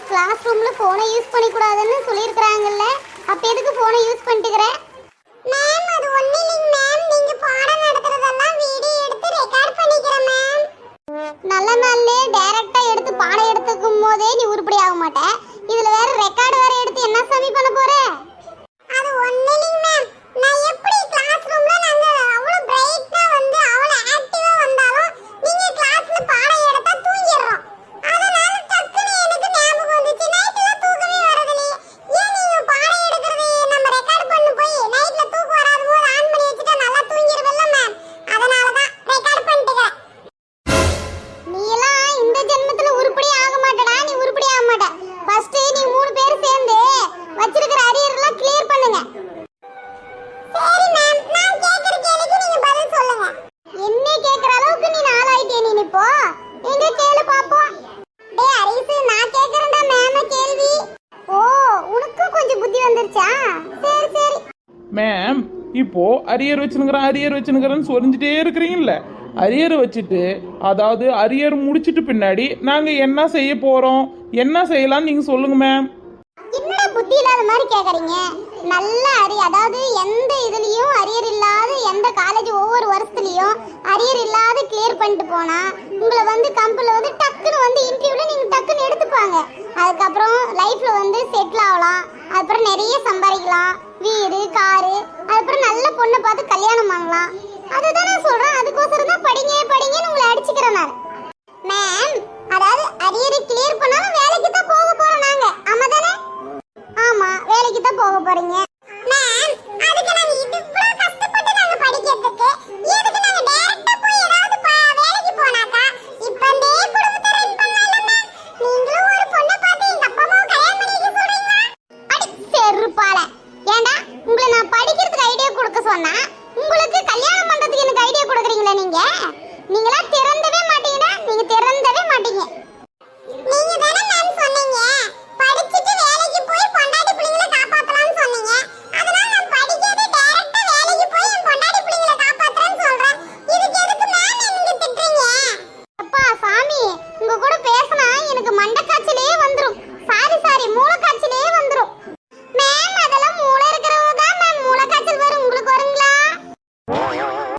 Miss class ரூம்ல போனை use பண்ண கூடாதுன்னு சொல்லியிருக்காங்கல்ல அப்ப எதுக்கு போனை யூஸ் பண்ணிட்டுக்கிற? மேம் அது ஒண்ணு இல்லைங்க மேம் நீங்க பாடம் நடத்துறதெல்லாம் வீடியோ எடுத்து ரெக்கார்ட் பண்ணிக்கிறேன் மேம் நல்ல நாள்லே டைரக்டா எடுத்து பாடம் எடுத்துக்கும் போதே நீ உருப்படி ஆக மாட்ட சரி சரி. மேம் இப்போ அரியர் வச்சுனுக்கிறேன் அரியர் வச்சுனுக்கிறேன்னு சொரிஞ்சிட்டே இருக்கிறீங்கல்ல. அரியர் வச்சுட்டு அதாவது அரியர் முடிச்சிட்டு பின்னாடி நாங்க என்ன செய்ய போறோம்? என்ன செய்யலாம்னு நீங்க சொல்லுங்க மேம் என்னடா புத்தி இல்லாத மாதிரி கேக்குறீங்க? நல்ல அரி அதாவது எந்த இதுலயும் அரியர் இல்லாத எந்த காலேஜ் ஒவ்வொரு வருஷத்துலயும் அரியர் இல்லாத கிளியர் பண்ணிட்டு போனா உங்களை வந்து கம்பெனில வந்து டக்குன்னு வந்து இன்டர்வியூல நீங்க டக்குன்னு எடுத்துப்பாங்க. அதுக்கப்புறம் லைஃப்பில் வந்து செட்டில் ஆகலாம். அதுக்கப்புறம் நிறைய சம்பாதிக்கலாம். வீடு காரு அதுக்கப்புறம் நல்ல பொண்ணை பார்த்து கல்யாணம் பண்ணலாம். அதுதான் நான் சொல்றேன். அதுக்கோசரம் தான் படிங்க படிங்கன்னு உங்களை அடிச்சுக்கிறேன் நான். மேம் அதாவது அரியரை கிளியர் பண்ணாலும் வேலைக்கு தான் போக போகிறோம் நாங்க. ஆமா தானே? ஆமா வேலைக்கு தான் போக போறீங்க. இருப்பாள. ஏண்டா? உங்களை நான் படிக்கிறதுக்கு ஐடியா கொடுக்க சொன்னா உங்களுக்கு கல்யாணம் பண்றதுக்கு